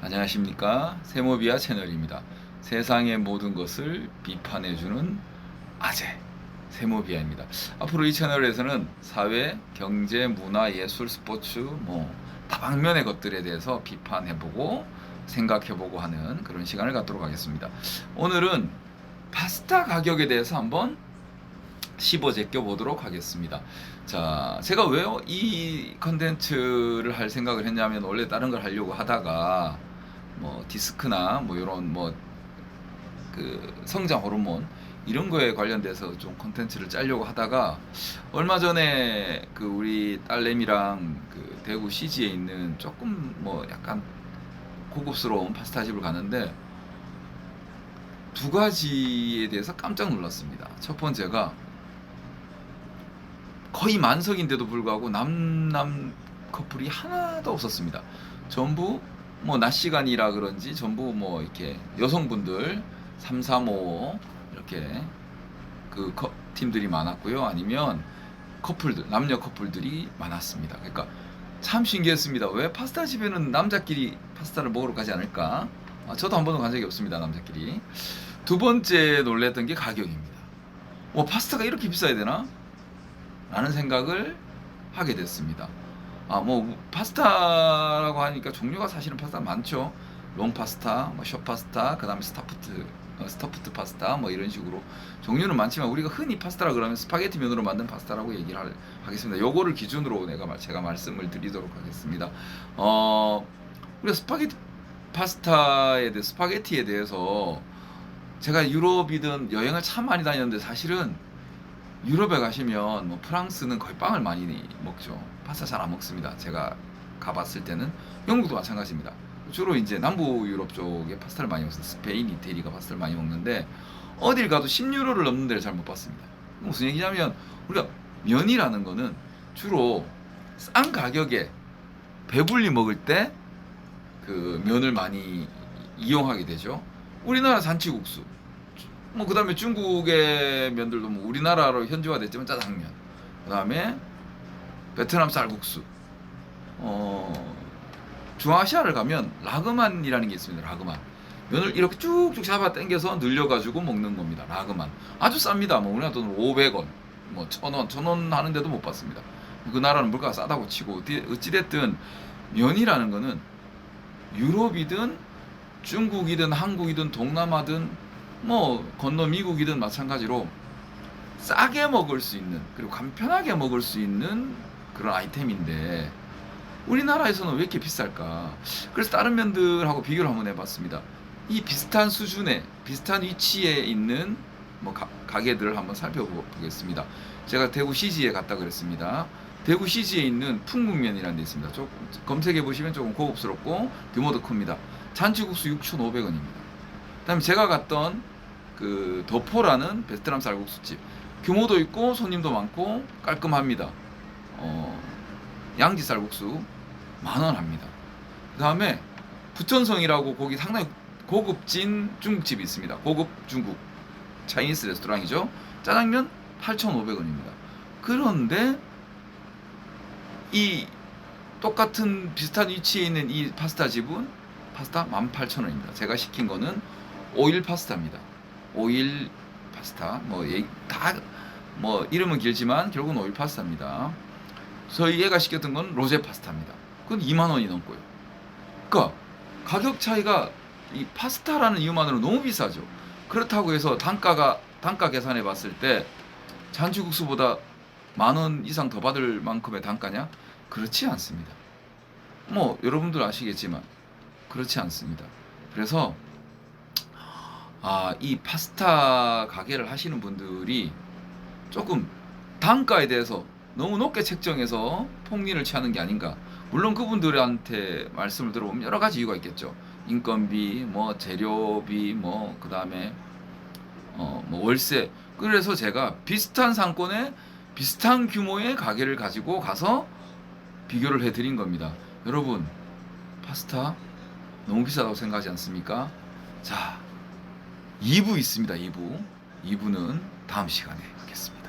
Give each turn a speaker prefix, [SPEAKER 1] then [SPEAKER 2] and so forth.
[SPEAKER 1] 안녕하십니까 세모비아 채널입니다. 세상의 모든 것을 비판해주는 아재 세모비아입니다. 앞으로 이 채널에서는 사회, 경제, 문화, 예술, 스포츠 뭐 다방면의 것들에 대해서 비판해보고 생각해보고 하는 그런 시간을 갖도록 하겠습니다. 오늘은 파스타 가격에 대해서 한번 씹어 제 껴 보도록 하겠습니다. 자, 제가 왜이 컨텐츠를 할 생각을 했냐면 원래 다른 걸 하려고 하다가 뭐 디스크나 뭐 이런 뭐 그 성장 호르몬 이런 거에 관련돼서 좀 컨텐츠를 짜려고 하다가 얼마 전에 그 우리 딸내미랑 그 대구 CG에 있는 조금 뭐 약간 고급스러운 파스타 집을 갔는데 두 가지에 대해서 깜짝 놀랐습니다. 첫 번째가 거의 만석인데도 불구하고 남남 커플이 하나도 없었습니다. 전부 뭐 낮 시간이라 그런지 전부 뭐 이렇게 여성분들 3, 3, 5 이렇게 그 커- 팀들이 많았고요. 아니면 커플들 남녀 커플들이 많았습니다. 그러니까 참 신기했습니다. 왜 파스타 집에는 남자끼리 파스타를 먹으러 가지 않을까? 아, 저도 한 번도 간 적이 없습니다. 남자끼리. 두 번째 놀랬던 게 가격입니다. 와 파스타가 이렇게 비싸야 되나? 라는 생각을 하게 됐습니다. 아, 뭐 파스타라고 하니까 종류가 사실은 파스타 많죠. 롱 파스타, 뭐 숏 파스타, 그 다음에 스타프트, 어, 스타프트 파스타 뭐 이런 식으로 종류는 많지만 우리가 흔히 파스타라 그러면 스파게티 면으로 만든 파스타라고 얘기를 할- 하겠습니다. 요거를 기준으로 내가 말- 제가 말씀을 드리도록 하겠습니다. 어, 우리가 스파게티 파스타에 대해 스파게티에 대해서 제가 유럽이든 여행을 참 많이 다녔는데 사실은 유럽에 가시면 뭐 프랑스는 거의 빵을 많이 먹죠. 파스타 잘 안 먹습니다. 제가 가봤을 때는 영국도 마찬가지입니다. 주로 이제 남부 유럽 쪽에 파스타를 많이 먹어요. 스페인, 이태리가 파스타를 많이 먹는데 어딜 가도 10유로를 넘는 데를 잘 못 봤습니다. 무슨 얘기냐면 우리가 면이라는 거는 주로 싼 가격에 배불리 먹을 때 그 면을 많이 이용하게 되죠. 우리나라 잔치국수, 뭐 그다음에 중국의 면들도 뭐 우리나라로 현지화됐지만 짜장면, 그다음에 베트남 쌀국수, 어 중앙아시아를 가면 라그만이라는 게 있습니다. 라그만 면을 이렇게 쭉쭉 잡아 당겨서 늘려 가지고 먹는 겁니다. 라그만 아주 쌉니다. 뭐 우리나라 돈으로 500원, 뭐 1,000원, 1,000원 하는데도 못 받습니다. 그 나라는 물가가 싸다고 치고 어찌- 어찌 됐든 면이라는 거는 유럽이든 중국이든 한국이든 동남아든 뭐 건너 미국이든 마찬가지로 싸게 먹을 수 있는 그리고 간편하게 먹을 수 있는 그런 아이템인데 우리나라에서는 왜 이렇게 비쌀까? 그래서 다른 면들하고 비교를 한번 해봤습니다. 이 비슷한 수준의 비슷한 위치에 있는 뭐 가, 가게들을 한번 살펴보겠습니다. 제가 대구 CG에 갔다 그랬습니다. 대구 CG에 있는 풍국면이라는 데 있습니다. 조, 검색해 보시면 조금 고급스럽고 규모도 큽니다. 잔치국수 6,500원입니다. 그다음에 제가 갔던 그 더포라는 베트남 쌀국수집 규모도 있고 손님도 많고 깔끔합니다. 어, 양지 쌀국수 만 원 합니다. 그다음에 부천성이라고 거기 상당히 고급진 중국집이 있습니다. 고급 중국 차이니스 레스토랑이죠. 짜장면 8,500원입니다. 그런데 이 똑같은 비슷한 위치에 있는 이 파스타 집은 파스타 18,000원입니다. 제가 시킨 거는 오일 파스타입니다. 오일 파스타 뭐다뭐 이름은 길지만 결국은 오일 파스타입니다. 저희 애가 시켰던 건 로제 파스타입니다. 그건 2만 원이 넘고요. 그러니까 가격 차이가 이 파스타라는 이유만으로 너무 비싸죠. 그렇다고 해서 단가가 단가 계산해 봤을 때 잔치국수보다 만 원 이상 더 받을 만큼의 단가냐? 그렇지 않습니다. 뭐 여러분들 아시겠지만 그렇지 않습니다. 그래서 아, 이 파스타 가게를 하시는 분들이 조금 단가에 대해서 너무 높게 책정해서 폭리를 취하는 게 아닌가. 물론 그분들한테 말씀을 들어보면 여러 가지 이유가 있겠죠. 인건비, 뭐 재료비, 뭐 그다음에 어, 뭐 월세. 그래서 제가 비슷한 상권에 비슷한 규모의 가게를 가지고 가서 비교를 해 드린 겁니다. 여러분, 파스타 너무 비싸다고 생각하지 않습니까? 자, 2부 있습니다. 2부. 2부는 다음 시간에 하겠습니다.